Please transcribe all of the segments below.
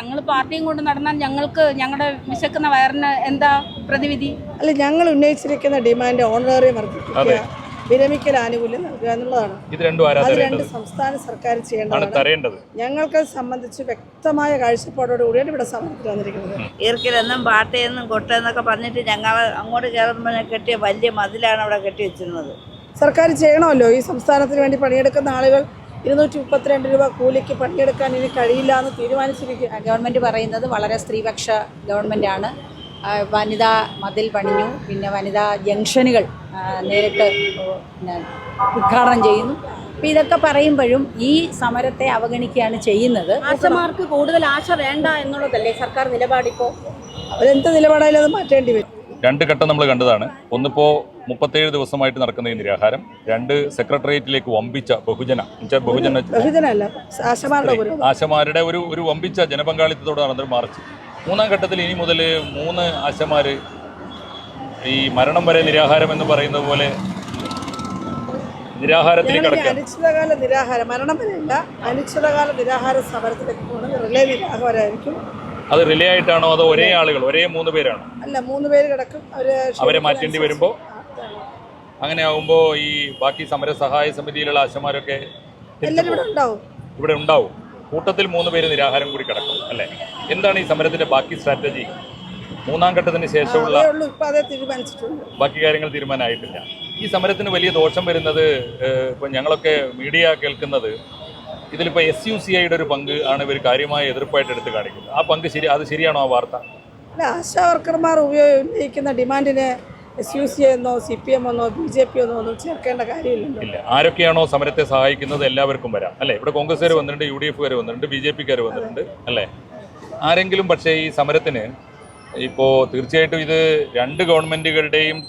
ഞങ്ങൾ പാർട്ടിയും കൊണ്ട് നടന്നാൽ ഞങ്ങൾക്ക് ഞങ്ങളുടെ വിശക്കുന്ന വയറിന് എന്താ പ്രതിവിധി? അല്ല ഞങ്ങൾ ഉന്നയിച്ചിരിക്കുന്ന ഡിമാൻഡ് ഓണറേറിയം വർദ്ധിപ്പിക്കുക വിരമിക്കൽ ആനുകൂല്യം നൽകുക എന്നുള്ളതാണ്. ഇത് രണ്ടും ആരാ അത് രണ്ട് സംസ്ഥാന സർക്കാർ ചെയ്യേണ്ടതാണ്. തരേണ്ടത്. ഞങ്ങൾക്ക് സംബന്ധിച്ച് വ്യക്തമായ കാഴ്ചപ്പാടോടുകൂടിയാണ് ഇവിടെ സമരത്തിൽ വന്നിരിക്കുന്നത്. ഈർക്കിലെന്നും പാട്ടയെന്നും കൊട്ടയെന്നൊക്കെ പറഞ്ഞിട്ട് ഞങ്ങൾ അങ്ങോട്ട് കയറുമ്പോൾ കെട്ടിയ വലിയ മതിലാണ് അവിടെ കെട്ടി വെച്ചിരുന്നത് സർക്കാർ ചെയ്യണമല്ലോ ഈ സംസ്ഥാനത്തിന് വേണ്ടി പണിയെടുക്കുന്ന ആളുകൾ ഇരുന്നൂറ്റി മുപ്പത്തിരണ്ട് രൂപ കൂലിക്ക് പണിയെടുക്കാൻ ഇനി കഴിയില്ല എന്ന് തീരുമാനിച്ചിരിക്കുക ഗവൺമെന്റ് പറയുന്നത് വളരെ സ്ത്രീപക്ഷ ഗവൺമെന്റാണ് ആണ്. വനിതാ മതിൽ പണിഞ്ഞു. പിന്നെ വനിതാ ജംഗ്ഷനുകൾ നേരിട്ട് പിന്നെ ഉദ്ഘാടനം ചെയ്യുന്നു. അപ്പം ഇതൊക്കെ പറയുമ്പോഴും ഈ സമരത്തെ അവഗണിക്കുകയാണ് ചെയ്യുന്നത്. ആശമാർക്ക് കൂടുതൽ ആശ വേണ്ട എന്നുള്ളതല്ലേ സർക്കാർ നിലപാടിപ്പോൾ അവരെന്ത് നിലപാടായാലും അത് മാറ്റേണ്ടി വരും. രണ്ട് ഘട്ടം നമ്മൾ കണ്ടതാണ്. ഒന്നിപ്പോ മുപ്പത്തേഴ് ദിവസമായിട്ട് നടക്കുന്ന ഈ നിരാഹാരം രണ്ട് സെക്രട്ടേറിയറ്റിലേക്ക് വമ്പിച്ച ബഹുജന ബഹുജന ആശമാരുടെ ഒരു ഒരു വമ്പിച്ച ജനപങ്കാളിത്തത്തോടെ നടന്നൊരു മാർച്ച്. മൂന്നാം ഘട്ടത്തിൽ ഇനി മുതൽ മൂന്ന് ആശമാര് ഈ മരണം വരെ നിരാഹാരം എന്ന് പറയുന്നത് പോലെ നിരാഹാരത്തിലേക്ക് ഞങ്ങൾ കടക്കുക അനിശ്ചിതകാല നിരാഹാരം മരണം വരെയല്ല അനിശ്ചിതകാല നിരാഹാര സമരത്തിലേക്ക് പോകുന്നത് റിലേ നിരാഹാരമായിരിക്കും അത് റിലേ ആയിട്ടാണോ അതോ ഒരേ ആളുകൾ ഒരേ മൂന്ന് പേരാണോ? അല്ല മൂന്ന് പേര് കിടക്കും അവരെ മാറ്റേണ്ടി വരുമ്പോൾ അങ്ങനെ ആകുമ്പോൾ ഈ ബാക്കി സമര സഹായ സമിതിയിലുള്ള ആശമാരൊക്കെ ഇവിടെ. ഉണ്ടാവും. കൂട്ടത്തിൽ മൂന്ന് പേര് നിരാഹാരം കൂടി കിടക്കും അല്ലേ? എന്താണ് ഈ സമരത്തിന്റെ ബാക്കി സ്ട്രാറ്റജി മൂന്നാം ഘട്ടത്തിന് ശേഷമുള്ള ബാക്കി കാര്യങ്ങൾ തീരുമാനമായിട്ടില്ല. ഈ സമരത്തിന് വലിയ ദോഷം വരുന്നത് ഇപ്പൊ ഞങ്ങളൊക്കെ മീഡിയ കേൾക്കുന്നത് ഇതിലിപ്പോൾ എസ് യു സി ഐയുടെ ഒരു പങ്ക് ആണ് ഇവർ കാര്യമായ എതിർപ്പായിട്ട് എടുത്ത് കാണിക്കുന്നത്. ആ പങ്ക് ശരി അത് ശരിയാണോ ആ വാർത്ത? അല്ല ആശാ വർക്കർമാർ ഉന്നയിക്കുന്ന ഡിമാൻഡിന് എസ് യു സി എന്നോ സി പി എം എന്നോ ബി ജെ പി എന്നോ ഒന്നും ചേർക്കേണ്ട കാര്യമില്ലല്ലോ. ആരൊക്കെയാണോ സമരത്തെ സഹായിക്കുന്നത് എല്ലാവർക്കും വരാം. അല്ലേ? ഇവിടെ കോൺഗ്രസ്സുകാർ വന്നിട്ടുണ്ട് യു ഡി എഫുകാർ വന്നിട്ടുണ്ട് ബി ജെ പിക്കാർ വന്നിട്ടുണ്ട്. അല്ലേ? ആരെങ്കിലും പക്ഷേ ഈ സമരത്തിന് ഇപ്പോൾ തീർച്ചയായിട്ടും ഇത് രണ്ട് ഗവൺമെന്റുകളുടെയും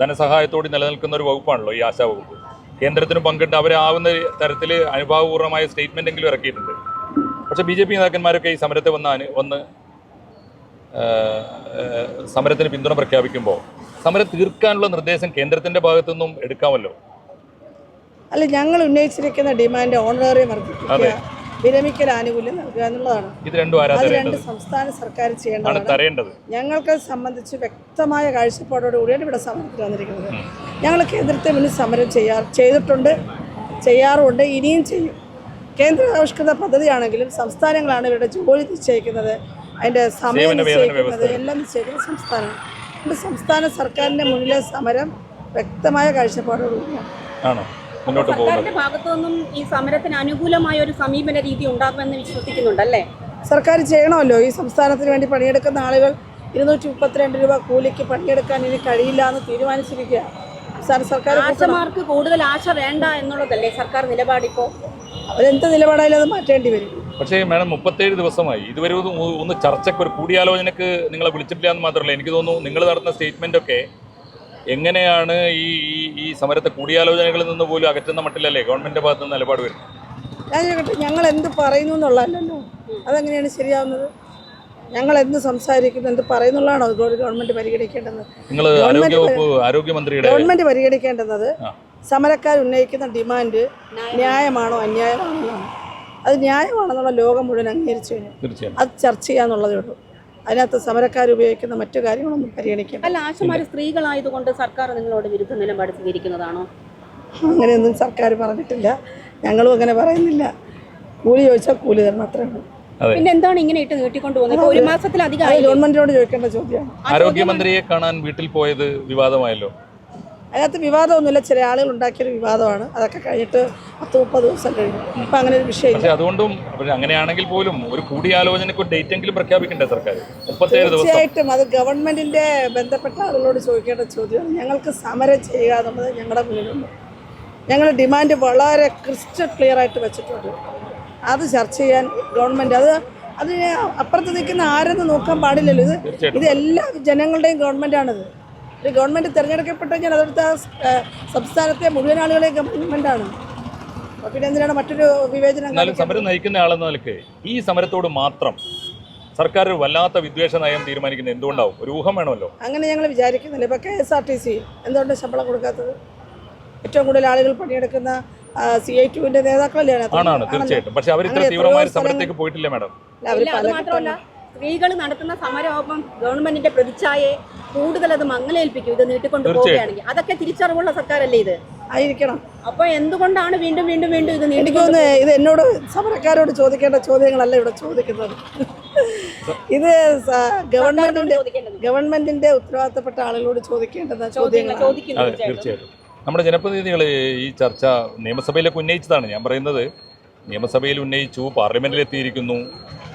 ധനസഹായത്തോടെ നിലനിൽക്കുന്ന ഒരു വകുപ്പാണല്ലോ ഈ ആശാ വകുപ്പ്. കേന്ദ്രത്തിന് പങ്കിട്ട് അവരാവുന്ന തരത്തിൽ അനുഭാവപൂർണമായ സ്റ്റേറ്റ്മെന്റ് എങ്കിലും ഇറക്കിയിട്ടുണ്ട്. പക്ഷേ ബി ജെ പി നേതാക്കന്മാരൊക്കെ ഈ സമരത്തെ വന്ന് അനു വന്ന് സമരത്തിന് പിന്തുണ പ്രഖ്യാപിക്കുമ്പോൾ സമരം തീർക്കാനുള്ള നിർദ്ദേശം കേന്ദ്രത്തിന്റെ ഭാഗത്തുനിന്നും എടുക്കാമല്ലോ? അല്ല ഞങ്ങൾ ഉന്നയിച്ചിരിക്കുന്ന ഡിമാൻഡ് ഓണറേറിയം വർദ്ധിപ്പിക്കുക വിരമിക്കൽ ആനുകൂല്യം നൽകുക എന്നുള്ളതാണ്. ഇത് രണ്ടും അത് രണ്ട് സംസ്ഥാന സർക്കാർ ചെയ്യേണ്ടതാണ്. ഞങ്ങൾക്ക് സംബന്ധിച്ച് വ്യക്തമായ കാഴ്ചപ്പാടോടുകൂടിയാണ് ഇവിടെ സമരത്തിൽ വന്നിരിക്കുന്നത്. ഞങ്ങൾ കേന്ദ്രത്തെ മുന്നിൽ സമരം ചെയ്യാ ചെയ്തിട്ടുണ്ട് ചെയ്യാറുമുണ്ട് ഇനിയും ചെയ്യും. കേന്ദ്ര ആവിഷ്കൃത പദ്ധതിയാണെങ്കിലും സംസ്ഥാനങ്ങളാണ് ഇവരുടെ ജോലി നിശ്ചയിക്കുന്നത് അതിന്റെ സമയം നിശ്ചയിക്കുന്നത് എല്ലാം നിശ്ചയിക്കുന്നത് സംസ്ഥാനമാണ് അതുകൊണ്ട് സംസ്ഥാന സർക്കാരിന്റെ മുന്നിലെ സമരം വ്യക്തമായ കാഴ്ചപ്പാടോടുകൂടിയാണ്. ആണോ? മുന്നോട്ട് സർക്കാരിന്റെ ഭാഗത്തു നിന്നും ഈ സമരത്തിന് അനുകൂലമായ ഒരു സമീപന രീതി ഉണ്ടാകുമെന്ന് വിശ്വസിക്കുന്നുണ്ടല്ലേ? സർക്കാർ ചെയ്യണമല്ലോ. ഈ സംസ്ഥാനത്തിന് വേണ്ടി പണിയെടുക്കുന്ന ആളുകൾ ഇരുന്നൂറ്റി മുപ്പത്തിരണ്ട് രൂപ കൂലിക്ക് പണിയെടുക്കാൻ ഇനി കഴിയില്ല എന്ന് തീരുമാനിച്ചിരിക്കുക സംസ്ഥാന സർക്കാർ ആശമാർക്ക് കൂടുതൽ ആശ വേണ്ട എന്നുള്ളതല്ലേ സർക്കാർ നിലപാടിപ്പോൾ അവരെന്ത് നിലപാടായാലും അത് മാറ്റേണ്ടി വരും. പക്ഷേ മാഡം മുപ്പത്തേഴ് ദിവസമായി. ഇതുവരെ ഒന്ന് ചർച്ചയ്ക്ക് ഒരു കൂടിയാലോചനക്ക് നിങ്ങളെ വിളിച്ചിട്ടില്ല എന്ന് മാത്രമല്ല എനിക്ക് തോന്നുന്നു നിങ്ങൾ നടത്തുന്ന സ്റ്റേറ്റ്മെന്റ് ഒക്കെ എങ്ങനെയാണ് ഈ ഈ സമരത്തെ കൂടിയാലോചനകളിൽ നിന്ന് പോലും അകറ്റുന്ന മട്ടിലല്ലേ ഗവൺമെന്റിന്റെ ഭാഗത്ത് നിന്ന് നിലപാട് വരുന്നത്? ഞങ്ങൾ എന്ത് പറയുന്നു എന്നുള്ളതല്ലോ അതെങ്ങനെയാണ് ശരിയാവുന്നത്? ഞങ്ങൾ എന്ത് സംസാരിക്കുന്നു എന്ത് പറയുന്നുള്ളതാണോ ഗവൺമെന്റ് പരിഗണിക്കേണ്ടത്? ഗവൺമെന്റ് ആരോഗ്യവകുപ്പ് സമരക്കാർ ഉന്നയിക്കുന്ന ഡിമാൻഡ് ന്യായമാണോ അന്യായമാണോ? അത് ന്യായമാണെന്നുള്ള ലോകം മുഴുവൻ അംഗീകരിച്ചു കഴിഞ്ഞു. അത് ചർച്ച ചെയ്യാന്നുള്ളതേ ഉള്ളൂ. അതിനകത്ത് സമരക്കാർ ഉപയോഗിക്കുന്ന മറ്റു കാര്യങ്ങളൊന്നും പരിഗണിക്കേണ്ട അല്ല ആശമാർ സ്ത്രീകളായതുകൊണ്ട് സർക്കാർ നിങ്ങളോട് വിരുദ്ധ നിലപാട് സ്വീകരിക്കുന്നതാണോ? അങ്ങനെയൊന്നും സർക്കാർ പറഞ്ഞിട്ടില്ല. ഞങ്ങളും അങ്ങനെ പറയുന്നില്ല. കൂലി ചോദിച്ചാൽ കൂലി തരണം അത്രേ ഉള്ളൂ. പിന്നെ എന്താണ് ഇങ്ങനെ ഇട്ട് നീട്ടിക്കൊണ്ടു പോകുന്നത് ഒരു മാസത്തിലധികം? ഗവൺമെന്റിനോട് ചോദിക്കേണ്ട ചോദ്യമാണ്. ആരോഗ്യമന്ത്രിയെ കാണാൻ വീട്ടിൽ പോയത് വിവാദമായല്ലോ. അതിനകത്ത് വിവാദമൊന്നുമില്ല. ചില ആളുകൾ ഉണ്ടാക്കിയൊരു വിവാദമാണ്. അതൊക്കെ കഴിഞ്ഞിട്ട് പത്ത് മുപ്പത് ദിവസം കഴിഞ്ഞു. ഇപ്പം അങ്ങനെ ഒരു വിഷയം അതുകൊണ്ടും അങ്ങനെയാണെങ്കിൽ പോലും ഒരു കൂടിയാലോചനയ്ക്ക് ഡേറ്റ് എങ്കിലും പ്രഖ്യാപിക്കണ്ടേ സർക്കാർ തീർച്ചയായിട്ടും അത് ഗവൺമെന്റിന്റെ ബന്ധപ്പെട്ട ആളുകളോട് ചോദിക്കേണ്ട ചോദ്യമാണ്. ഞങ്ങൾക്ക് സമരം ചെയ്യുക എന്നുള്ളത് ഞങ്ങളുടെ മുന്നിലുണ്ട്. ഞങ്ങൾ ഡിമാൻഡ് വളരെ ക്രിസ്റ്റൽ ക്ലിയർ ആയിട്ട് വെച്ചിട്ടുണ്ട്. അത് ചർച്ച ചെയ്യാൻ ഗവൺമെന്റ് അത് അതിന് അപ്പുറത്ത് നിൽക്കുന്ന ആരെന്ന് നോക്കാൻ പാടില്ലല്ലോ. ഇത് ഇത് എല്ലാ ജനങ്ങളുടെയും ഗവൺമെന്റാണിത്. ഒരു ഗവൺമെന്റ് തിരഞ്ഞെടുക്കപ്പെട്ടു കഴിഞ്ഞാൽ അതെടുത്ത സംസ്ഥാനത്തെ മുഴുവൻ ആളുകളെ ഗവൺമെന്റാണ് അപ്പോൾ പിന്നെ എന്തിനാണ് മറ്റൊരു വിവേചനം എന്നാലും സമരം നയിക്കുന്ന ആളെന്ന നിലയ്ക്ക് ഈ സമരത്തോട് മാത്രം സർക്കാർ വല്ലാത്ത വിദ്വേഷ നയം തീരുമാനിക്കുന്നത് എന്തുകൊണ്ടാവും? ഒരു ഊഹം വേണമല്ലോ. അങ്ങനെ ഞങ്ങൾ വിചാരിക്കുന്നില്ല. ഇപ്പോൾ K S R T C എന്തുകൊണ്ട് ശമ്പളം കൊടുക്കാത്തത്? ഏറ്റവും കൂടുതൽ ആളുകൾ പണിയെടുക്കുന്ന സി ഐ ടുവിന്റെ നേതാക്കളല്ലേ. തീർച്ചയായിട്ടും. പക്ഷെ അവർ ഇത്ര തീവ്രമായ സമരത്തേക്ക് പോയിട്ടില്ല മാഡം. സ്ത്രീകൾ നടത്തുന്ന സമരമാകുമ്പം ഗവൺമെന്റിന്റെ പ്രതിച്ഛായയെ കൂടുതൽ അത് മങ്ങലേൽപ്പിക്കും. ഇത് നീട്ടിക്കൊണ്ട് പോവുകയാണെങ്കിൽ. അതൊക്കെ തിരിച്ചറിവുള്ള സർക്കാരല്ലേ ഇത്? ആയിരിക്കണം. അപ്പൊ എന്തുകൊണ്ടാണ് വീണ്ടും വീണ്ടും വീണ്ടും ഇത് നീട്ടിക്കൊണ്ട് ഇത് എന്നോട് സമരക്കാരോട് ചോദിക്കേണ്ട ചോദ്യങ്ങളല്ല ഇവിടെ ചോദിക്കുന്നത്. ഇത് ഗവൺമെന്റിന്റെ ഗവൺമെന്റിന്റെ ഉത്തരവാദിത്തപ്പെട്ട ആളുകളോട് ചോദിക്കേണ്ടത് ചോദ്യങ്ങളാണ്. ചോദിക്കുന്നു അതെ തീർച്ചയായിട്ടും. നമ്മുടെ ജനപ്രതിനിധികൾ ഈ ചർച്ച നിയമസഭയിലേക്ക് ഉന്നയിച്ചതാണ്. ഞാൻ പറയുന്നത് നിയമസഭയിൽ ഉന്നയിച്ചു പാർലമെന്റിൽ എത്തിയിരിക്കുന്നു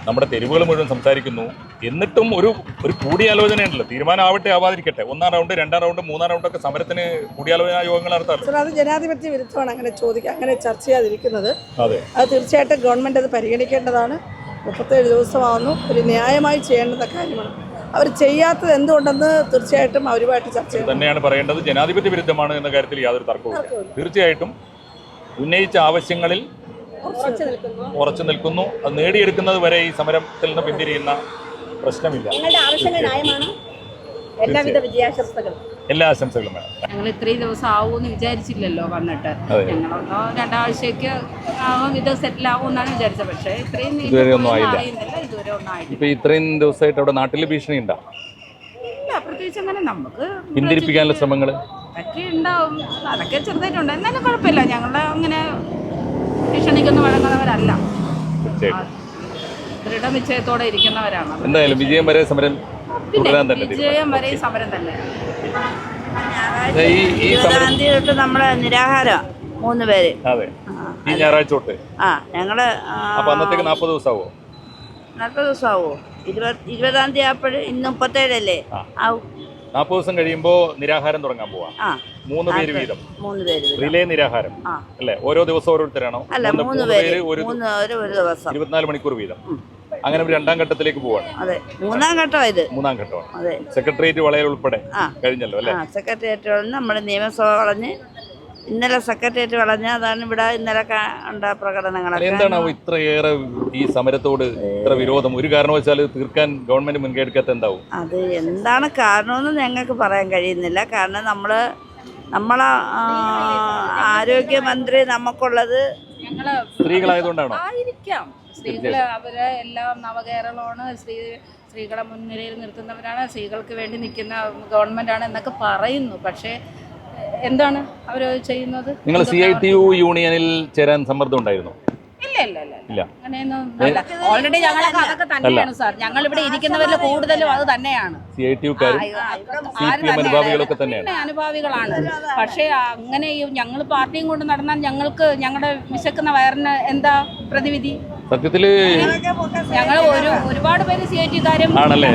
നമ്മുടെ തെരുവുകൾ മുഴുവൻ സംസാരിക്കുന്നു. എന്നിട്ടും ഒരു ഒരു കൂടിയാലോചന ഉണ്ടല്ലോ തീരുമാനം ആവട്ടെ ആവാതിരിക്കട്ടെ. ഒന്നാം റൗണ്ട് രണ്ടാം റൗണ്ട് മൂന്നാം റൗണ്ട് ഒക്കെ സമരത്തിന് കൂടിയാലോചന യോഗങ്ങൾ നടത്താറ് സാർ അത് ജനാധിപത്യ വിരുദ്ധമാണ് അങ്ങനെ ചോദിക്കുക അങ്ങനെ ചർച്ച ചെയ്യാതിരിക്കുന്നത്. അതെ. അത് തീർച്ചയായിട്ടും ഗവൺമെന്റ് അത് പരിഗണിക്കേണ്ടതാണ്. മുപ്പത്തേഴ് ദിവസമാകുന്നു ഒരു ന്യായമായി ചെയ്യേണ്ടുന്ന കാര്യമാണ്. അവർ ചെയ്യാത്തത് എന്തുകൊണ്ടെന്ന് തീർച്ചയായിട്ടും അവരുമായിട്ട് ചർച്ച ചെയ്യുന്നത് തന്നെയാണ് പറയേണ്ടത്. ജനാധിപത്യ വിരുദ്ധമാണ് എന്ന കാര്യത്തിൽ യാതൊരു തർക്കവും തീർച്ചയായിട്ടും ഉന്നയിച്ച ആവശ്യങ്ങളിൽ ഉറച്ചു നിൽക്കുന്നു. അത് നേടിയെടുക്കുന്നത് വരെ ഈ സമരത്തിൽ നിന്ന് പിന്തിരിയുന്ന പ്രശ്നമില്ല. എല്ലാ ആശംസകളും വേണം ഞങ്ങൾ ഇത്രയും ദിവസം ആവുമെന്ന് വിചാരിച്ചില്ലല്ലോ വന്നിട്ട്. ഞങ്ങളൊന്നോ രണ്ടാഴ്ചയ്ക്ക് ആവും ഇത് സെറ്റിൽ ആവും എന്നാണ് വിചാരിച്ചത്. പക്ഷേ ഇത്രയും ഇതുവരെ ഒന്നും ആയില്ല. ഇതുവരെ ഒന്നും ആയിട്ടില്ല. ഇപ്പൊ ഇത്രയും ദിവസമായിട്ട് അവിടെ നാട്ടിൽ ഭീഷണി ഉണ്ടോ? ഇല്ല പ്രത്യേകിച്ച് അങ്ങനെ നമുക്ക് പിന്തിരിപ്പിക്കാനുള്ള ശ്രമങ്ങൾ അതൊക്കെ ഉണ്ടാവും. അതൊക്കെ ചെറുതായിട്ടുണ്ട്. എന്നാലും കുഴപ്പമില്ല. ഞങ്ങളുടെ അങ്ങനെ ഭീഷണിക്കൊന്നും വഴങ്ങുന്നവരല്ല ദൃഢനിശ്ചയത്തോടെ ഇരിക്കുന്നവരാണ്. എന്തായാലും വിജയം വരെ സമരം തുടരാൻ തന്നെ. വിജയം വരെ സമരം തന്നെ. ഈ സമരം തൊട്ട് നമ്മളെ നിരാഹാരം മൂന്ന് പേര്. അതെ. ഈ ഞായറാഴ്ച തൊട്ട്? ആ ഞങ്ങൾ അപ്പൊ അന്നത്തേക്ക് നാൽപ്പത് ദിവസമാവോ നാൽപ്പത് ദിവസമാവോ ഇരുപത് ഇരുപതാം തീയതി ആപ്പോൾ ഇന്ന് മുപ്പത്തേഴല്ലേ? നാൽപ്പത് ദിവസം കഴിയുമ്പോൾ നിരാഹാരം തുടങ്ങാൻ പോവാ. ആ. മൂന്ന് പേര് വീതം. മൂന്ന് പേര് വീതം. റിലേ നിരാഹാരം. ആ. അല്ലേ? ഓരോ ദിവസം ഓരോരുത്തരാണോ? അല്ല മൂന്ന് പേര്. ഒരു മൂന്ന് ഒരു ഒരു ദിവസം. ഇരുപത്തിനാല് മണിക്കൂർ വീതം. അങ്ങനെ ഒരു രണ്ടാം ഘട്ടത്തിലേക്ക് പോവാണ്. അതെ. മൂന്നാം ഘട്ടം ഇത്. മൂന്നാം ഘട്ടമാണ്. അതെ. സെക്രട്ടേറിയറ്റ് വളയൽ ഉൾപ്പെടെ ആ. കഴിഞ്ഞല്ലോ അല്ലേ? ആ സെക്രട്ടേറിയറ്റ് വളഞ്ഞ് നമ്മുടെ നിയമസഭ വളഞ്ഞ് ഇന്നലെ സെക്രട്ടേറിയറ്റ് വളഞ്ഞ് അതാണ് ഇവിടെ ഇന്നലെ കാ- ഉണ്ട അല്ല, പ്രകടനങ്ങളൊക്കെ എന്താണാവോ ഇത്രയേറെ ഈ സമരത്തോട് ഇത്ര വിരോധം? ഒരു കാരണവശാൽ തീർക്കാൻ ഗവൺമെന്റ് മുൻകൈ എടുക്കാത്ത എന്താവും? അത് എന്താണ് കാരണമെന്ന് ഞങ്ങൾക്ക് പറയാൻ കഴിയുന്നില്ല. കാരണം നമ്മൾ നമ്മളെ ആ, ആരോഗ്യമന്ത്രി നമുക്കുള്ളത് ഞങ്ങൾ സ്ത്രീകളായതുകൊണ്ടാണോ? ആയിരിക്കാം. സ്ത്രീകൾ അവർ എല്ലാം നവകേരളമാണ്. സ്ത്രീ സ്ത്രീകളെ മുൻനിരയിൽ നിർത്തുന്നവരാണ്. സ്ത്രീകൾക്ക് വേണ്ടി നിൽക്കുന്ന ഗവൺമെന്റാണ് എന്നൊക്കെ പറയുന്നു. പക്ഷേ എന്താണ് അവർ ചെയ്യുന്നത്? നിങ്ങൾ സി ഐ ടി യു യൂണിയനിൽ ചേരാൻ സമ്മർദ്ദം ഉണ്ടായിരുന്നു. ഇല്ല ഇല്ല ഇല്ല ഇല്ല. അങ്ങനെയൊന്നും ഓൾറെഡി ഞങ്ങളൊക്കെ അതൊക്കെ തന്നെയാണ് സാർ. ഞങ്ങൾ ഇവിടെ ഇരിക്കുന്നവരിൽ കൂടുതലും അത് തന്നെയാണ്. സി ഐ ടി യുക്കാരും സി പി എം അനുഭാവികളൊക്കെ തന്നെയാണ്. അനുഭാവികളാണ്. പക്ഷേ അങ്ങനെ ഞങ്ങൾ പാർട്ടിയും കൊണ്ട് നടന്നാൽ ഞങ്ങൾക്ക് ഞങ്ങളുടെ വിശക്കുന്ന വയറിന് എന്താ പ്രതിവിധി? സത്യത്തിൽ ഞങ്ങൾ ഒരു ഒരുപാട് പേര് സി ഐ ടിക്കാരും ആണല്ലേ?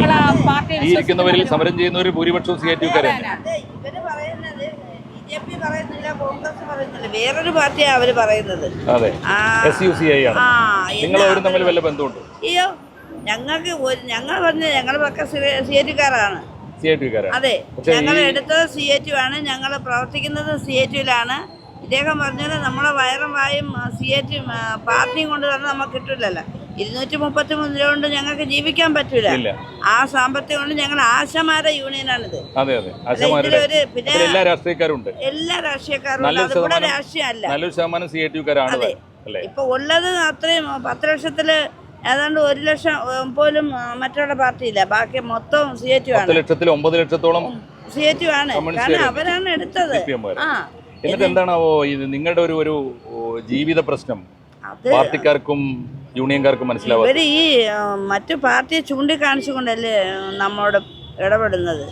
ഈ ഇരിക്കുന്നവരിൽ സമരം ചെയ്യുന്നവർ ഭൂരിപക്ഷവും സി ഐ ടി യുക്കാരാണ് ഇവർ പറയുന്നത് ബി ജെ പി പറയുന്നില്ല കോൺഗ്രസ് പറയുന്നില്ല. വേറൊരു പാർട്ടിയാണ് അവർ പറയുന്നത്. അതെ. എസ് യു സി ഐ ആണ്. നിങ്ങൾ അവരും തമ്മിൽ വല്ല ബന്ധമുണ്ട്? അയ്യോ ഞങ്ങൾക്ക് ഒരു ഞങ്ങൾ പറഞ്ഞ ഞങ്ങളുടെ പക്ക സി എ ടിക്കാരാണ്. അതെ ഞങ്ങൾ എടുത്തത് സി എ ടു ആണ് ഞങ്ങൾ പ്രവർത്തിക്കുന്നത് സി എ ടുവിലാണ് ഇദ്ദേഹം പറഞ്ഞത് നമ്മളെ വയറും വായും സി എ ടി പാർട്ടിയും കൊണ്ട് തന്നെ നമുക്ക് കിട്ടില്ലല്ലോ ഇരുന്നൂറ്റി മുപ്പത്തി മൂന്ന് രൂപ കൊണ്ട് ഞങ്ങൾക്ക് ജീവിക്കാൻ പറ്റൂല. ആ സാമ്പത്തികം കൊണ്ട് ഞങ്ങൾ ആശമാര യൂണിയനാണിത്. അതെ അതെ. ആശമാരുടെ പിന്നെ എല്ലാ രാഷ്ട്രീയക്കാരും എല്ലാ രാഷ്ട്രീയക്കാരും അതുകൂടെ രാഷ്ട്രീയമല്ല. നല്ലൊരു ശതമാനം സി ഐ ടി അല്ലേ? ഇപ്പൊ ഉള്ളത് അത്രയും പത്ത് ലക്ഷത്തിൽ ഏതാണ്ട് ഒരു ലക്ഷം പോലും മറ്റുള്ള പാർട്ടിയില്ല. ബാക്കി മൊത്തം സി എ ടു ആണ്. ലക്ഷത്തിൽ ഒമ്പത് ലക്ഷത്തോളം സി എ ടു ആണ്. കാരണം അവരാണ് എടുത്തത്. ആ. എന്നിട്ട് എന്താണാവോ ഇത് നിങ്ങളുടെ ഒരു ഒരു ജീവിത പ്രശ്നം? പാർട്ടിക്കാർക്കും യൂണിയൻകാർക്കും മനസ്സിലാവും ഇവർ ഈ മറ്റു പാർട്ടിയെ ചൂണ്ടിക്കാണിച്ചുകൊണ്ടല്ലേ നമ്മളോട് നമ്മോട് ഇടപെടുന്നത്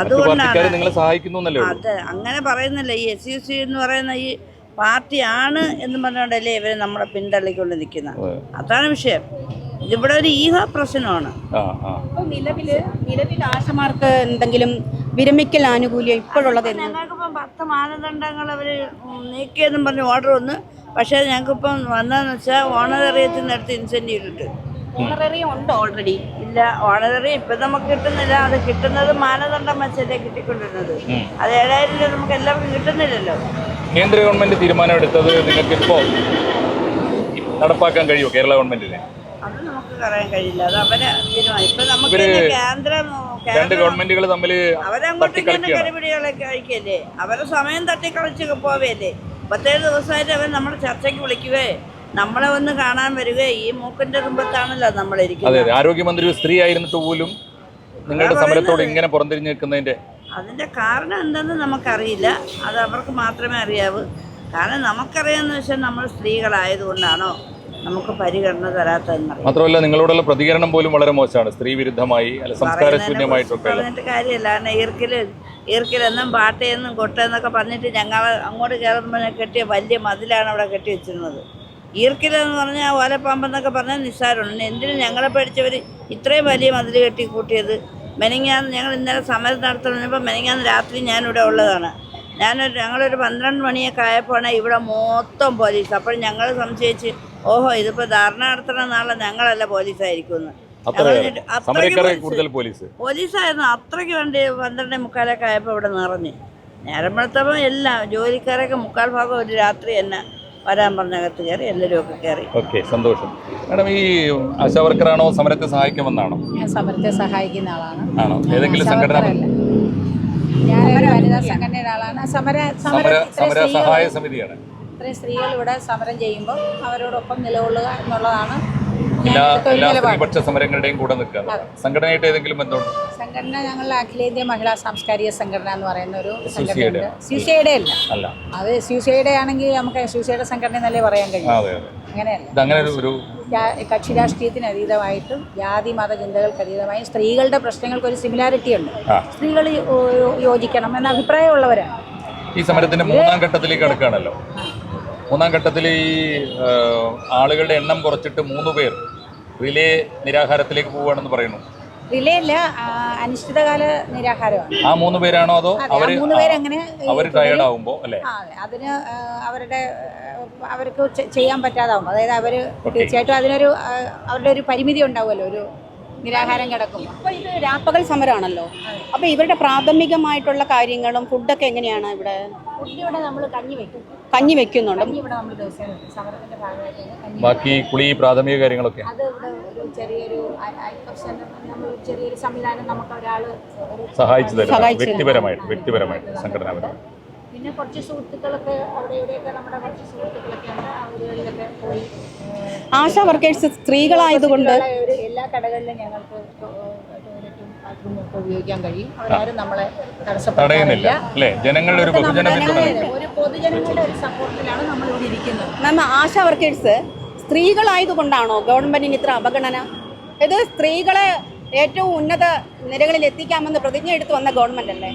അതുകൊണ്ടാണ് പാർട്ടിക്കാർ നിങ്ങളെ സഹായിക്കുന്നു അതെ അങ്ങനെ പറയുന്നില്ല. ഈ എസ് യു സി എന്ന് പറയുന്ന ഈ പാർട്ടിയാണ് എന്ന് പറഞ്ഞുകൊണ്ടല്ലേ ഇവർ നമ്മളെ പിന്തള്ളിക്കൊണ്ട് നിൽക്കുന്നത്. അതാണ് വിഷയം. ഇതിവിടെ ഒരു ഈഹ പ്രശ്നമാണ്. നിലവിൽ നിലവിൽ ആശമാർക്ക് എന്തെങ്കിലും വിരമിക്കൽ ആനുകൂല്യം ഇപ്പോഴുള്ളത് ഞങ്ങൾക്കിപ്പം പത്ത് മാനദണ്ഡങ്ങൾ അവർ നീക്കിയെന്നും പറഞ്ഞ് ഓർഡർ വന്നു. പക്ഷേ ഞങ്ങൾക്കിപ്പം വന്നതെന്ന് വെച്ചാൽ ഓണറേറിയത്തിൽ നിന്ന് എടുത്ത് ഇൻസെന്റീവ് കിട്ടും ഓണററി ഉണ്ട് ഓൾറെഡി ഇല്ല ഓണറേറിയം ഇപ്പം നമുക്ക് കിട്ടുന്നില്ല. അത് കിട്ടുന്നത് മാനദണ്ഡം വെച്ചല്ലേ കിട്ടിക്കൊണ്ടിരുന്നത്. അത് ഏഴായിരം രൂപ നമുക്ക് എല്ലാവർക്കും കിട്ടുന്നില്ലല്ലോ. കേന്ദ്ര ഗവൺമെന്റ് തീരുമാനം എടുത്തത് നിങ്ങൾക്ക് ഇപ്പോൾ നടപ്പാക്കാൻ കഴിയുമോ? കേരള ഗവൺമെന്റിന്? പറയാൻ കഴിയില്ല. അത് അവരെ തീരുമാനം. ഇപ്പം നമുക്ക് കേന്ദ്രം രണ്ട് ഗവൺമെന്റുകൾ തമ്മിൽ അവരങ്ങോട്ട് കഴിക്കല്ലേ അവരെ സമയം തട്ടിക്കളിച്ച് പോവേലേ പത്തേഴ് ദിവസമായിട്ട് അവർ നമ്മൾ ചർച്ചയ്ക്ക് വിളിക്കുവേ. നമ്മളെ ഒന്ന് കാണാൻ വരികയെ ഈ മൂക്കിന്റെ തുമ്പത്താണല്ലോ നമ്മളിരിക്കുന്നത് ആരോഗ്യമന്ത്രി സ്ത്രീ ആയിരുന്നിട്ട് പോലും നിങ്ങളുടെ സമരത്തോട് ഇങ്ങനെ പുറംതിരിഞ്ഞ് നിൽക്കുന്നതിന്റെ അതിന്റെ കാരണം എന്തെന്ന് നമുക്കറിയില്ല. അത് അവർക്ക് മാത്രമേ അറിയാവൂ. കാരണം നമുക്കറിയാമെന്ന് വെച്ചാൽ നമ്മൾ സ്ത്രീകളായതുകൊണ്ടാണോ? നമുക്ക് പരിഗണന തരാത്തതെന്ന് മാത്രമല്ല നിങ്ങളോടുള്ള പ്രതികരണം പോലും വളരെ മോശമാണ്. സ്ത്രീ വിരുദ്ധമായി അല്ല സംസ്കാര ശൂന്യമായിട്ടൊക്കെ പറഞ്ഞിട്ട് കാര്യമല്ല. കാരണം ഈർക്കിൽ ഈർക്കിലെന്നും പാട്ടയെന്നും കൊട്ടയെന്നൊക്കെ പറഞ്ഞിട്ട് ഞങ്ങൾ അങ്ങോട്ട് കയറുമ്പോൾ കെട്ടിയ വലിയ മതിലാണ് അവിടെ കെട്ടി വെച്ചിരുന്നത്. ഈർക്കിലെന്ന് പറഞ്ഞാൽ ഓലപ്പാമ്പെന്നൊക്കെ പറഞ്ഞാൽ നിസ്സാരമാണ്. എന്തിനും ഞങ്ങളെ പേടിച്ചവർ ഇത്രയും വലിയ മതിൽ കെട്ടി കൂട്ടിയത് മെനിങ്ങാന്ന് ഞങ്ങൾ ഇന്നലെ സമരം നടത്തുന്നപ്പോൾ മെനിങ്ങാന്ന് രാത്രി ഞാനിവിടെ ഉള്ളതാണ്. ഞാനൊരു ഞങ്ങളൊരു പന്ത്രണ്ട് മണിയൊക്കെ ആയപ്പോഴാണ് ഇവിടെ മൊത്തം പോലീസ്. അപ്പോൾ ഞങ്ങൾ സംശയിച്ച് ഓഹോ ഇതിപ്പോ ധാരണ നടത്തണ നാളെ ഞങ്ങളല്ല പോലീസായിരിക്കുമെന്ന് എന്നിട്ട് പോലീസ്. കൂടുതൽ പോലീസ്. പോലീസായിരുന്നു. അത്രയ്ക്ക് വേണ്ടി പന്ത്രണ്ട് മുക്കാലൊക്കെ ആയപ്പോൾ ഇവിടെ നിറഞ്ഞ്. നേരം വെളുത്തപ്പോൾ എല്ലാം ജോലിക്കാരൊക്കെ മുക്കാൽ ഭാഗം ഒരു രാത്രി തന്നെ വരാൻ പറഞ്ഞകത്ത് കയറി എല്ലാവരും ഒക്കെ കയറി. ഓക്കെ സന്തോഷം. മാഡം ഈ ആശാ വർക്കറാണോ സമരത്തെ സഹായിക്കുമെന്നാണോ? ഞാൻ സമരത്തെ സഹായിക്കുന്ന ആളാണ്. ആണോ? ഏതെങ്കിലും സംഘടന. ഞാനൊരു വനിതാ സംഘടനയുടെ ആളാണ്. സമര സമര സഹായ സമിതിയാണ്. ഇത്രയും സ്ത്രീകൾ ഇവിടെ സമരം ചെയ്യുമ്പോൾ അവരോടൊപ്പം നിലകൊള്ളുക എന്നുള്ളതാണ് എല്ലാ ഞങ്ങളുടെ എല്ലാ സ്ത്രീപക്ഷ സമരങ്ങളുടെയും കൂടെ നിൽക്കുക സംഘടനയായിട്ട് ഏതെങ്കിലും ബന്ധമുണ്ട് സംഘടന ഞങ്ങൾ അഖിലേന്ത്യാ മഹിളാ സാംസ്കാരിക സംഘടന എന്ന് പറയുന്ന ഒരു സംഘടന സ്യൂസൈഡേ അല്ല. അത് സ്യൂസൈഡേ ആണെങ്കിൽ നമുക്ക് സ്യൂസൈഡ് സംഘടന എന്നല്ലേ പറയാൻ കഴിയും? അങ്ങനെയല്ല. ഇതങ്ങനെ ഒരു കക്ഷി രാഷ്ട്രീയത്തിന് അതീതമായിട്ടും ജാതി മത ചിന്തകൾക്ക് അതീതമായും സ്ത്രീകളുടെ പ്രശ്നങ്ങൾക്ക് ഒരു സിമിലാരിറ്റി ഉണ്ട്. സ്ത്രീകൾ യോജിക്കണം എന്ന അഭിപ്രായമുള്ളവരാണ്. ഈ സമരത്തിന്റെ മൂന്നാം ഘട്ടത്തിലേക്ക് കടക്കുകയാണല്ലോ മൂന്നാം ഘട്ടത്തിൽ ഈ ആളുകളുടെ എണ്ണം കുറച്ചിട്ട് മൂന്ന് പേർ റിലേ നിരാഹാരത്തിലേക്ക് പോവുകയാണെന്ന് പറയുന്നു. റിലേ അല്ല അനിശ്ചിതകാല നിരാഹാരമാണ്. ആ മൂന്ന് പേരാണോ അതോ അവർ മൂന്ന് അവർ ടയേർഡ് ആവുമ്പോ അല്ലെ? അതിന് അവരുടെ അവർക്ക് ചെയ്യാൻ പറ്റാതാവും അതായത് അവർ തീർച്ചയായിട്ടും അതിനൊരു അവരുടെ ഒരു പരിമിതി ഉണ്ടാവുമല്ലോ ഒരു നിരാഹാരം കിടക്കും. അപ്പോൾ ഇത് രാപ്പകൽ സമരമാണല്ലോ. അപ്പോൾ ഇവരുടെ പ്രാഥമികമായിട്ടുള്ള കാര്യങ്ങളും ഫുഡൊക്കെ എങ്ങനെയാണ് ഇവിടെ? ഇവിടെ നമ്മൾ കഞ്ഞി വെക്കും. കഞ്ഞി വെക്കുന്നുണ്ട്. ഇവിടെ നമ്മൾ ദിവസം വെക്കും. സമരത്തിന്റെ ഭാഗമായിട്ട് കഞ്ഞി ബാക്കി കുളി പ്രാഥമിക കാര്യങ്ങളൊക്കെ? അത് ഇവിടെ ഒരു ചെറിയൊരു ഐ- ഐ- നമ്മൾ ഒരു ചെറിയൊരു സംവിധാനം നമുക്ക് ഒരാൾ സഹായിച്ചു തരും. സഹായിച്ചു തരും. വ്യക്തിപരമായിട്ട് വ്യക്തിപരമായിട്ട് സംഘടനാപരമായിട്ട്. പിന്നെ കുറച്ച് സുഹൃത്തുക്കളൊക്കെ അവിടെ ഇവിടെയൊക്കെ നമ്മുടെ കുറച്ച് സുഹൃത്തുക്കളൊക്കെ ഉണ്ട്. പോയി. ആശാ വർക്കേഴ്സ് സ്ത്രീകളായതുകൊണ്ട് എല്ലാ കടകളിലും ഞങ്ങൾക്ക് ടോയ്ലറ്റും ബാത്റൂമും ഒക്കെ ഉപയോഗിക്കാൻ കഴിയും. അവരാരും നമ്മളെ തടയുന്നില്ല തടസ്സപ്പെടുന്നില്ല അല്ലേ? ജനങ്ങളുടെ ഒരു ഒരു പൊതുജനങ്ങളുടെ ഒരു സപ്പോർട്ടിലാണ് നമ്മൾ ഇവിടെ ഇരിക്കുന്നത്. മാം ആശാ വർക്കേഴ്സ് സ്ത്രീകളായതുകൊണ്ടാണോ ഗവൺമെന്റിന് ഇത്ര അവഗണന ഇത് സ്ത്രീകളെ ഏറ്റവും ഉന്നത നിരകളിൽ എത്തിക്കാമെന്ന് പ്രതിജ്ഞ എടുത്തു വന്ന ഗവൺമെന്റ് അല്ലേ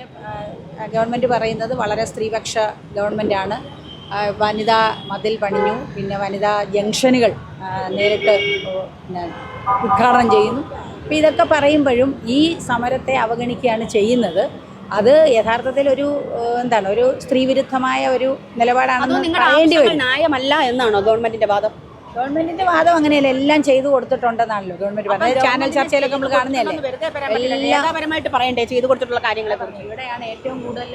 ആ, ഗവൺമെന്റ് പറയുന്നത് വളരെ സ്ത്രീപക്ഷ ഗവൺമെന്റാണ് വനിതാ മതിൽ പണിഞ്ഞു. പിന്നെ വനിതാ ജംഗ്ഷനുകൾ നേരിട്ട് പിന്നെ ഉദ്ഘാടനം ചെയ്യുന്നു. അപ്പോൾ ഇതൊക്കെ പറയുമ്പോഴും ഈ സമരത്തെ അവഗണിക്കുകയാണ് ചെയ്യുന്നത്. അത് യഥാർത്ഥത്തിൽ ഒരു എന്താണ് ഒരു സ്ത്രീവിരുദ്ധമായ ഒരു നിലപാടാണ് നിലപാടാണെന്ന് നിങ്ങളുടെ പറയേണ്ടി ആവശ്യങ്ങൾ വരും ന്യായമല്ല എന്നാണോ ഗവൺമെന്റിന്റെ വാദം? ഗവൺമെന്റിന്റെ വാദം അങ്ങനെയല്ല എല്ലാം ചെയ്തു കൊടുത്തിട്ടുണ്ടെന്നാണല്ലോ ഗവൺമെന്റ് പറഞ്ഞത്. ചാനൽ ചർച്ചയിലൊക്കെ നമ്മൾ കാണുന്നതല്ലേ? പറയണ്ടേ ചെയ്തു കൊടുത്തിട്ടുള്ള കാര്യങ്ങളെ കുറിച്ച്? ഇവിടെയാണ് ഏറ്റവും കൂടുതൽ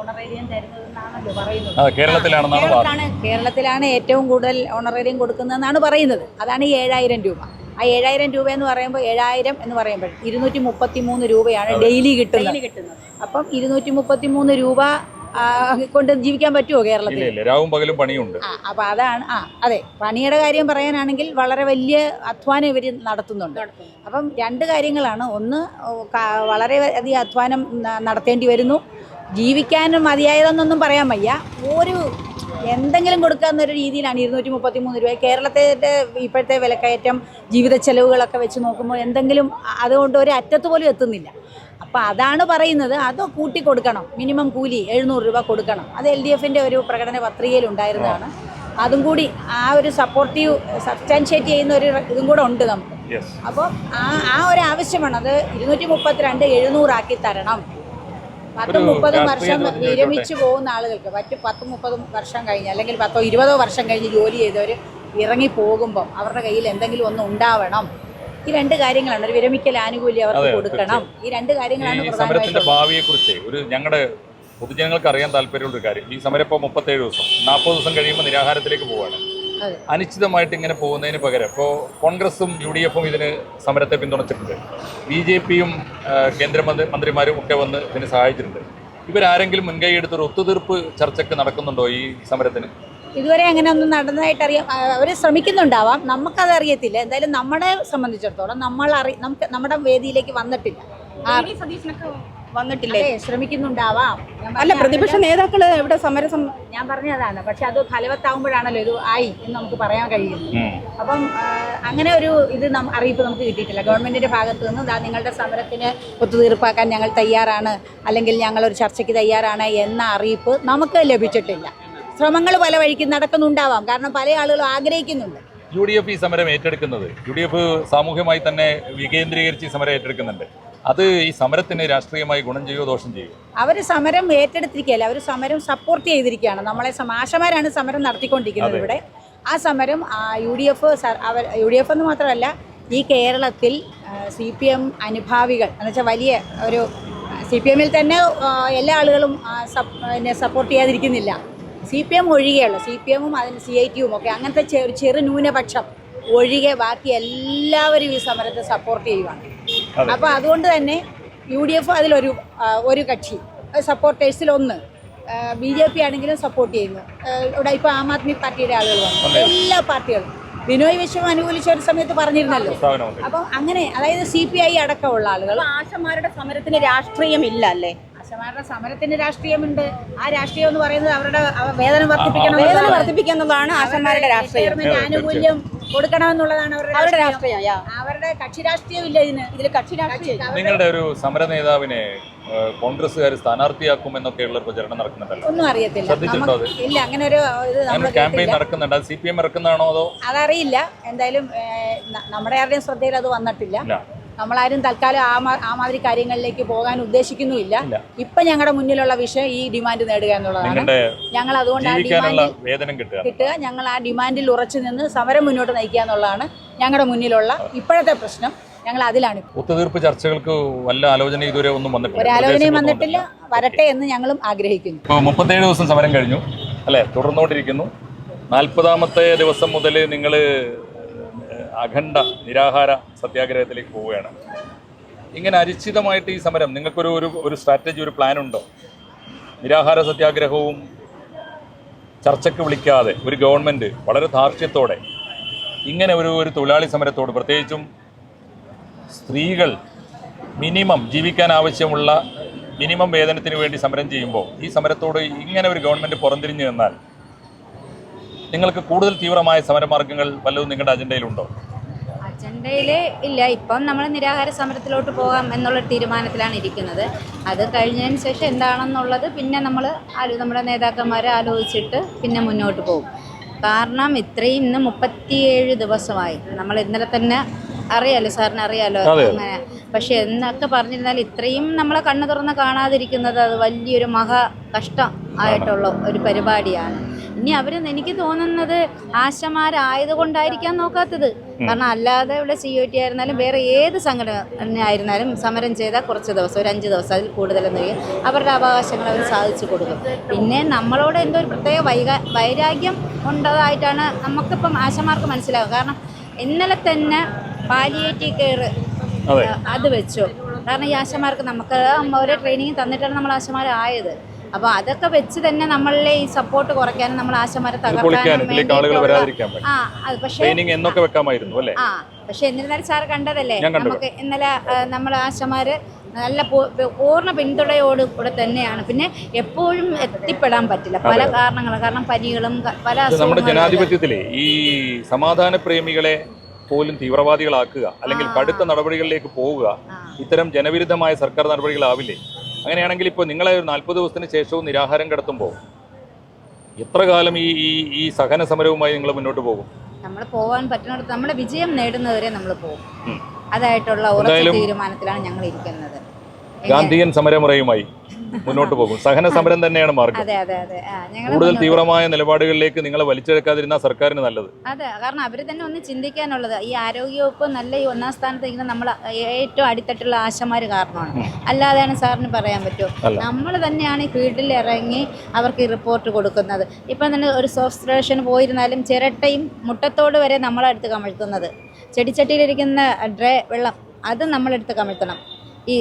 ഓണറേറിയം തരുന്നതെന്നാണല്ലോ പറയുന്നത്. കേരളത്തിലാണ് കേരളത്തിലാണ് ഏറ്റവും കൂടുതൽ ഓണറേറിയം കൊടുക്കുന്നതെന്നാണ് പറയുന്നത്. അതാണ് ഈ ഏഴായിരം രൂപ. ആ ഏഴായിരം രൂപ എന്ന് പറയുമ്പോൾ ഏഴായിരം എന്ന് പറയുമ്പോൾ ഇരുന്നൂറ്റി മുപ്പത്തി മൂന്ന് രൂപയാണ് ഡെയിലി കിട്ടുന്നത്. കിട്ടുന്നത്. അപ്പം ഇരുന്നൂറ്റി മുപ്പത്തി മൂന്ന് രൂപ കൊണ്ട് ജീവിക്കാൻ പറ്റുമോ കേരളത്തിൽ? ഇല്ല ഇല്ല. രാവും പകലും പണിയുണ്ട്. ആ അപ്പം അതാണ് ആ അതെ. പണിയുടെ കാര്യം പറയാനാണെങ്കിൽ വളരെ വലിയ അധ്വാനം ഇവർ നടത്തുന്നുണ്ട്. അപ്പം രണ്ട് കാര്യങ്ങളാണ്. ഒന്ന് വളരെ അധികം അധ്വാനം നടത്തേണ്ടി വരുന്നു. ജീവിക്കാനും മതിയായതെന്നൊന്നും പറയാൻ വയ്യ. ഒരു എന്തെങ്കിലും കൊടുക്കാവുന്നൊരു രീതിയിലാണ് ഇരുന്നൂറ്റി മുപ്പത്തി മൂന്ന് രൂപ. കേരളത്തെ ഇപ്പോഴത്തെ വിലക്കയറ്റം ജീവിത ചെലവുകളൊക്കെ വെച്ച് നോക്കുമ്പോൾ എന്തെങ്കിലും അതുകൊണ്ട് ഒരു അറ്റത്ത് പോലും എത്തുന്നില്ല. അപ്പോൾ അതാണ് പറയുന്നത്. അത് കൂട്ടി കൊടുക്കണം. മിനിമം കൂലി എഴുന്നൂറ് രൂപ കൊടുക്കണം. അത് എൽ ഡി എഫിന്റെ ഒരു പ്രകടന പത്രികയിൽ ഉണ്ടായിരുന്നതാണ്. അതും കൂടി ആ ഒരു സപ്പോർട്ടീവ് സബ്സ്റ്റാൻഷിയേറ്റ് ചെയ്യുന്ന ഒരു ഇതും കൂടെ ഉണ്ട് നമുക്ക്. അപ്പോൾ ആ ആ ഒരു ആവശ്യമാണ്. അത് ഇരുന്നൂറ്റി മുപ്പത്തിരണ്ട് എഴുന്നൂറാക്കി തരണം. പത്തും മുപ്പതും വർഷം വിരമിച്ചു പോകുന്ന ആളുകൾക്ക് മറ്റ് പത്തും മുപ്പതും വർഷം കഴിഞ്ഞ് അല്ലെങ്കിൽ പത്തോ ഇരുപതോ വർഷം കഴിഞ്ഞ് ജോലി ചെയ്തവർ ഇറങ്ങി പോകുമ്പോൾ അവരുടെ കയ്യിൽ എന്തെങ്കിലും ഒന്ന് ഉണ്ടാവണം. ഈ രണ്ട് കാര്യങ്ങളാണ്. ഒരു വിരമിക്കൽ ആനുകൂല്യം അവർക്ക് കൊടുക്കണം. ഈ രണ്ട് കാര്യങ്ങളാണ് പ്രധാനമായിട്ടും ഭാവിയെ കുറിച്ച് ഒരു ഞങ്ങളുടെ പൊതുജനങ്ങൾക്ക് അറിയാൻ താല്പര്യമുള്ള ഒരു കാര്യം. ഈ സമരം ഇപ്പോൾ മുപ്പത്തേഴ് ദിവസം. നാൽപ്പത് ദിവസം കഴിയുമ്പോൾ നിരാഹാരത്തിലേക്ക് പോവാണ്. അതെ. അനിശ്ചിതമായിട്ട് ഇങ്ങനെ പോകുന്നതിന് പകരം ഇപ്പോൾ കോൺഗ്രസും യു ഡി എഫും ഇതിന് സമരത്തെ പിന്തുണച്ചിട്ടുണ്ട്. ബി ജെ പിയും കേന്ദ്രമന്ത്രി മന്ത്രിമാരും ഒക്കെ വന്ന് ഇതിന് സഹായിച്ചിട്ടുണ്ട്. ഇവരാരെങ്കിലും മുൻകൈ എടുത്തൊരു ഒത്തുതീർപ്പ് ചർച്ചയ്ക്ക് നടക്കുന്നുണ്ടോ ഈ സമരത്തിന്? ഇതുവരെ അങ്ങനെ ഒന്നും നടന്നതായിട്ട് അറിയാം അവർ ശ്രമിക്കുന്നുണ്ടാവാം. നമുക്കത് അറിയത്തില്ല എന്തായാലും നമ്മളെ സംബന്ധിച്ചിടത്തോളം നമ്മൾ അറി നമുക്ക് നമ്മുടെ വേദിയിലേക്ക് വന്നിട്ടില്ല. ആ, വന്നിട്ടില്ലേ? ശ്രമിക്കുന്നുണ്ടാവാം. അല്ല പ്രതിപക്ഷ നേതാക്കൾ എവിടെ സമരസം ഞാൻ പറഞ്ഞതാണ്. പക്ഷെ അത് ഫലവത്താവുമ്പോഴാണല്ലോ ഇത് ആയി എന്ന് നമുക്ക് പറയാൻ കഴിയും. അപ്പം അങ്ങനെ ഒരു ഇത് അറിയിപ്പ് നമുക്ക് കിട്ടിയിട്ടില്ല. ഗവൺമെന്റിന്റെ ഭാഗത്തു നിന്ന് ദാ നിങ്ങളുടെ സമരത്തിന് ഒത്തുതീർപ്പാക്കാൻ ഞങ്ങൾ തയ്യാറാണ്. അല്ലെങ്കിൽ ഞങ്ങൾ ഒരു ചർച്ചയ്ക്ക് തയ്യാറാണ് എന്ന അറിയിപ്പ് നമുക്ക് ലഭിച്ചിട്ടില്ല. ശ്രമങ്ങൾ പല വഴിക്ക് നടക്കുന്നുണ്ടാവാം. കാരണം പല ആളുകളും ആഗ്രഹിക്കുന്നുണ്ട്. യു ഡി എഫ് ഈ സമരം ഏറ്റെടുക്കുന്നത്. യു ഡി എഫ് സാമൂഹ്യമായി തന്നെ വികേന്ദ്രീകരിച്ച് ഈ സമരം ഏറ്റെടുക്കുന്നുണ്ട്. അത് ഈ സമരത്തിന് രാഷ്ട്രീയമായി ഗുണം ചെയ്യുമോ ദോഷം ചെയ്യുമോ അവർ സമരം ഏറ്റെടുത്തിരിക്കുകയല്ല. അവർ സമരം സപ്പോർട്ട് ചെയ്തിരിക്കുകയാണ്. നമ്മളെ സമാശമാരാണ് സമരം നടത്തിക്കൊണ്ടിരിക്കുന്നത് ഇവിടെ. ആ സമരം യു ഡി എഫ് അവർ യു ഡി എഫ് എന്ന് മാത്രമല്ല ഈ കേരളത്തിൽ സി പി എം അനുഭാവികൾ എന്നുവെച്ചാൽ വലിയ ഒരു സി പി എമ്മിൽ തന്നെ എല്ലാ ആളുകളും സപ്പോർട്ട് ചെയ്യാതിരിക്കുന്നില്ല. സി പി എം ഒഴികെയുള്ള സി പി എമ്മും അതിന് സി ഐ ടിയും ഒക്കെ അങ്ങനത്തെ ചെറു ചെറു ന്യൂനപക്ഷം ഒഴികെ ബാക്കി എല്ലാവരും ഈ സമരത്തെ സപ്പോർട്ട് ചെയ്യുവാണ്. അപ്പോൾ അതുകൊണ്ട് തന്നെ യു ഡി എഫ് അതിലൊരു ഒരു കക്ഷി. സപ്പോർട്ടേഴ്സിൽ ഒന്ന് ബി ജെ പി ആണെങ്കിലും സപ്പോർട്ട് ചെയ്യുന്നു. ഇവിടെ ഇപ്പോൾ ആം ആദ്മി പാർട്ടിയുടെ ആളുകൾ വന്നു. എല്ലാ പാർട്ടികളും. ബിനോയ് വിശ്വം അനുകൂലിച്ച ഒരു സമയത്ത് പറഞ്ഞിരുന്നല്ലോ. അപ്പം അങ്ങനെ അതായത് സി പി ഐ അടക്കമുള്ള ആളുകൾ ആശമാരുടെ സമരത്തിന് രാഷ്ട്രീയം ഇല്ല അല്ലേ? ആശമാരുടെ സമരത്തിന്റെ രാഷ്ട്രീയമുണ്ട്. ആ രാഷ്ട്രീയം എന്ന് പറയുന്നത് അവരുടെ അവ- വേതനം വർദ്ധിപ്പിക്കണം വേതനം എന്നുള്ളതാണ്. വർദ്ധിപ്പിക്കുന്നതാണ് ആശന്മാരുടെ രാഷ്ട്രീയം. ആനുകൂല്യം കൊടുക്കണമെന്നുള്ളതാണ് അവരുടെ അവരുടെ രാഷ്ട്രീയം. അവരുടെ കക്ഷി രാഷ്ട്രീയം ഇല്ല ഇതിന്. ഇതിൽ കക്ഷി രാഷ്ട്രീയം നിങ്ങളുടെ ഒരു സമര നേതാവിനെ കോൺഗ്രസ്സുകാർ സ്ഥാനാർത്ഥിയാക്കും എന്നൊക്കെയുള്ള പ്രചരണം നടക്കുന്നുണ്ടല്ലോ. ഒന്നും അറിയത്തില്ല. ഇല്ല. അങ്ങനെ ഒരു ഇത് ക്യാമ്പയിൻ നടക്കുന്നുണ്ട്. അത് സി പി എം ഇറക്കുന്നതാണോ അതോ? അതറിയില്ല. എന്തായാലും നമ്മുടെ ആരുടെയും ശ്രദ്ധയിൽ അത് വന്നിട്ടില്ല. നമ്മളാരും തൽക്കാലം ആ മാ- ആ മാതിരി കാര്യങ്ങളിലേക്ക് പോകാൻ ഉദ്ദേശിക്കുന്നുമില്ല. ഇല്ല. ഇപ്പൊ ഞങ്ങളുടെ മുന്നിലുള്ള വിഷയം ഈ ഡിമാൻഡ് നേടുക എന്നുള്ളതാണ്. നിങ്ങളുടെ ഞങ്ങൾ അതുകൊണ്ട് ആ ഡിമാൻഡ് ഡിമാൻഡിൽ വേതനം കിട്ടുക. കിട്ടുക ഞങ്ങൾ ആ ഡിമാൻഡിൽ ഉറച്ചു നിന്ന് സമരം മുന്നോട്ട് നയിക്കുക എന്നുള്ളതാണ് ഞങ്ങളുടെ മുന്നിലുള്ള ഇപ്പോഴത്തെ പ്രശ്നം. ഞങ്ങൾ അതിലാണ് ഒത്തുതീർപ്പ് ചർച്ചകൾക്ക് വല്ല ആലോചന ഇതുവരെ ഒന്നും വന്നിട്ടില്ല. ഒരാലോചനയും നിർദ്ദേശങ്ങളൊന്നും വന്നിട്ടില്ല. വരട്ടെ എന്ന് ഞങ്ങളും ആഗ്രഹിക്കുന്നു. ഇപ്പോൾ മുപ്പത്തേഴ് ദിവസം സമരം കഴിഞ്ഞു. അല്ലേ? തുടർന്നുകൊണ്ടിരിക്കുന്നു. നാൽപ്പതാമത്തെ ദിവസം മുതൽ നിങ്ങൾ അഖണ്ഡ നിരാഹാര സത്യാഗ്രഹത്തിലേക്ക് പോവുകയാണ്. ഇങ്ങനെ അരിച്ചിതമായിട്ട് ഈ സമരം നിങ്ങൾക്കൊരു ഒരു ഒരു സ്ട്രാറ്റജി ഒരു പ്ലാൻ ഉണ്ടോ? നിരാഹാര സത്യാഗ്രഹവും ചർച്ചയ്ക്ക് വിളിക്കാതെ ഒരു ഗവൺമെന്റ് വളരെ ധാർഷ്ട്യത്തോടെ ഇങ്ങനെ ഒരു ഒരു തൊഴിലാളി സമരത്തോട് പ്രത്യേകിച്ചും സ്ത്രീകൾ മിനിമം ജീവിക്കാൻ ആവശ്യമുള്ള മിനിമം വേതനത്തിന് വേണ്ടി സമരം ചെയ്യുമ്പോൾ ഈ സമരത്തോട് ഇങ്ങനെ ഒരു ഗവൺമെന്റ് പുറംതിരിഞ്ഞു നിന്നാൽ നിങ്ങൾക്ക് കൂടുതൽ തീവ്രമായ സമരമാർഗങ്ങൾ വല്ലതും നിങ്ങളുടെ അജണ്ടയിലുണ്ടോ? അജണ്ടയിൽ ഇല്ല. ഇപ്പം നമ്മൾ നിരാഹാര സമരത്തിലോട്ട് പോകാം എന്നുള്ള തീരുമാനത്തിലാണ് ഇരിക്കുന്നത്. അത് കഴിഞ്ഞതിന് ശേഷം എന്താണെന്നുള്ളത് പിന്നെ നമ്മൾ നമ്മുടെ നേതാക്കന്മാരെ ആലോചിച്ചിട്ട് പിന്നെ മുന്നോട്ട് പോകും. കാരണം ഇത്രയും ഇന്ന് മുപ്പത്തിയേഴ് ദിവസമായി. നമ്മൾ ഇന്നലെ തന്നെ അറിയാലോ സാറിന് അറിയാലോ. അങ്ങനെ. പക്ഷെ എന്നൊക്കെ പറഞ്ഞിരുന്നാൽ ഇത്രയും നമ്മളെ കണ്ണു തുറന്ന് കാണാതിരിക്കുന്നത് അത് വലിയൊരു മഹാ കഷ്ടം ആയിട്ടുള്ള ഒരു പരിപാടിയാണ്. ഇനി അവർ എനിക്ക് തോന്നുന്നത് ആശമാരായതുകൊണ്ടായിരിക്കാൻ നോക്കാത്തത്. കാരണം അല്ലാതെ ഇവിടെ സി ഒ ടി ആയിരുന്നാലും വേറെ ഏത് സംഘടന ആയിരുന്നാലും സമരം ചെയ്താൽ കുറച്ച് ദിവസം ഒരു അഞ്ച് ദിവസം അതിൽ കൂടുതലെന്ന്. അവരുടെ അവകാശങ്ങൾ അവർ സാധിച്ചു കൊടുക്കും. പിന്നെ നമ്മളോട് എന്തോ ഒരു പ്രത്യേക വൈകാ വൈരാഗ്യം ഉണ്ടതായിട്ടാണ് നമുക്കിപ്പം ആശമാർക്ക് മനസ്സിലാവും കാരണം ഇന്നലെ തന്നെ പാലിയേറ്റീവ് കെയർ അതെ. അത് വെച്ചു. കാരണം ഈ ആശമാർക്ക് നമുക്ക് ഓരോ ട്രെയിനിങ് തന്നിട്ടാണ് നമ്മൾ ആശമാരായത്. അപ്പോൾ അതൊക്കെ വെച്ച് തന്നെ നമ്മളിലെ ഈ സപ്പോർട്ട് കുറയ്ക്കാനും നമ്മൾ ആശമാരെ തകർക്കാനും ആ അത് പക്ഷേ എന്നൊക്കെ വെക്കാമായിരുന്നു അല്ലേ? ആ പക്ഷെ എന്നിരുന്നാലും സാർ കണ്ടതല്ലേ? നമുക്ക് ഇന്നലെ നമ്മൾ ആശമാര് നല്ല പൂർണ പിന്തുണയോട് കൂടെ തന്നെയാണ്. പിന്നെ എപ്പോഴും എത്തിപ്പെടാൻ പറ്റില്ല. പല കാരണങ്ങളും കാരണം പനികളും പല നമ്മുടെ ജനാധിപത്യത്തിലെ ഈ സമാധാന പ്രേമികളെ പോലും തീവ്രവാദികളാക്കുക അല്ലെങ്കിൽ കടുത്ത നടപടികളിലേക്ക് പോവുക ഇത്തരം ജനവിരുദ്ധമായ സർക്കാർ നടപടികളാവില്ലേ? അങ്ങനെയാണെങ്കിൽ ഇപ്പോൾ നിങ്ങളെ ഒരു നാൽപ്പത് ദിവസത്തിന് ശേഷവും നിരാഹാരം കിടത്തുമ്പോൾ എത്ര കാലം ഈ ഈ ഈ സഹന സമരവുമായി നിങ്ങൾ മുന്നോട്ട് പോകും? നമ്മൾ പോകാൻ പറ്റുന്നിടത്ത് നമ്മുടെ വിജയം നേടുന്നവരെ നമ്മൾ പോകും. അതായിട്ടുള്ള ഉറച്ച തീരുമാനത്തിലാണ് ഞങ്ങൾ ഇരിക്കുന്നത്. ഗാന്ധിയൻ സമരമുറയുമായി. മുന്നോട്ട് പോകും. സഹന സമരം തന്നെയാണ് മാർഗം. അതെ അതെ അതെ. ആ കൂടുതൽ തീവ്രമായ നിലപാടുകളിലേക്ക് നിങ്ങളെ വലിച്ചെടുക്കാതിരുന്ന സർക്കാരിന് നല്ലത്. അതെ കാരണം അവർ തന്നെ ഒന്ന് ചിന്തിക്കാനുള്ളത് ഈ ആരോഗ്യവകുപ്പ് നല്ല ഈ ഒന്നാം സ്ഥാനത്ത് ഇരിക്കുന്ന നമ്മൾ ഏറ്റവും അടിത്തട്ടുള്ള ആശമാർ കാരണമാണ്. അല്ലാതെയാണ് സാറിന് പറയാൻ പറ്റുമോ അല്ല. നമ്മൾ തന്നെയാണ് ഈ ഫീൽഡിൽ ഇറങ്ങി അവർക്ക് ഈ റിപ്പോർട്ട് കൊടുക്കുന്നത്. ഇപ്പം തന്നെ ഒരു സബ്സ്ട്രേഷന് പോയിരുന്നാലും ചിരട്ടയും മുട്ടത്തോട് വരെ നമ്മളെടുത്ത് കമഴ്ത്തുന്നത്. ചെടിച്ചട്ടിയിലിരിക്കുന്ന ഡ്രേ വെള്ളം അത് നമ്മളെടുത്ത് കമഴ്ത്തണം. ഈ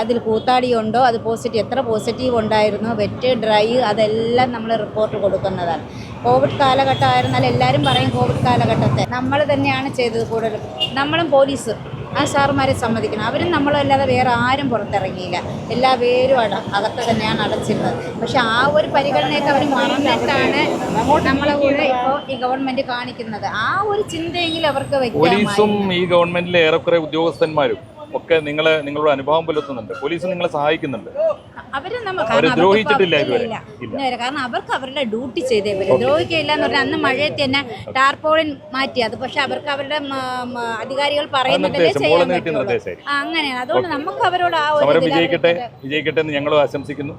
അതിൽ കൂത്താടിയുണ്ടോ അത് പോസിറ്റീവ് എത്ര പോസിറ്റീവ് ഉണ്ടായിരുന്നു വെറ്റ് ഡ്രൈ അതെല്ലാം നമ്മൾ റിപ്പോർട്ട് കൊടുക്കുന്നതാണ്. കോവിഡ് കാലഘട്ടമായിരുന്നാൽ എല്ലാവരും പറയും കോവിഡ് കാലഘട്ടത്തെ. നമ്മൾ തന്നെയാണ് ചെയ്തത് കൂടുതലും. നമ്മളും പോലീസ് ആ സാറുമാരെ സമ്മതിക്കണം. അവരും നമ്മളല്ലാതെ വേറെ ആരും പുറത്തിറങ്ങിയില്ല. എല്ലാ പേരും അട അകത്ത് തന്നെയാണ് അടച്ചിരുന്നത്. പക്ഷെ ആ ഒരു പരിഗണനയൊക്കെ അവർ മറന്നിട്ടാണ് നമ്മളെ കൂടെ ഇപ്പോൾ ഈ ഗവൺമെന്റ് കാണിക്കുന്നത്. ആ ഒരു ചിന്തയെങ്കിലും അവർക്ക് പോലീസും ഈ ഗവൺമെന്റിലെ ഏറെക്കുറെ ഉദ്യോഗസ്ഥന്മാരും ഒക്കെ നിങ്ങളെ നിങ്ങളുടെ അനുഭവം പുലർത്തുന്നുണ്ട്. പോലീസ് നിങ്ങളെ സഹായിക്കുന്നുണ്ട്. അവർ അവരെ ദ്രോഹിച്ചിട്ടില്ല ഇതുവരെ? ഇല്ല. കാരണം അവർക്ക് അവരുടെ ഡ്യൂട്ടി ചെയ്തേ പറ്റും. ദ്രോഹിക്കില്ല എന്ന് പറഞ്ഞാൽ അന്ന് മഴയത്ത് തന്നെ ടാർപോളിൻ മാറ്റി. അത് പക്ഷെ അവർക്ക് അവരുടെ അധികാരികൾ പറയുന്നുണ്ടല്ലേ ചെയ്യാൻ പറ്റുള്ളൂ. ആ, അങ്ങനെയാണ്. അതുകൊണ്ട് നമുക്ക് അവരോട് ആ ഒരു സമരം വിജയിക്കട്ടെ. വിജയിക്കട്ടെ എന്ന് ഞങ്ങളും ആശംസിക്കുന്നു.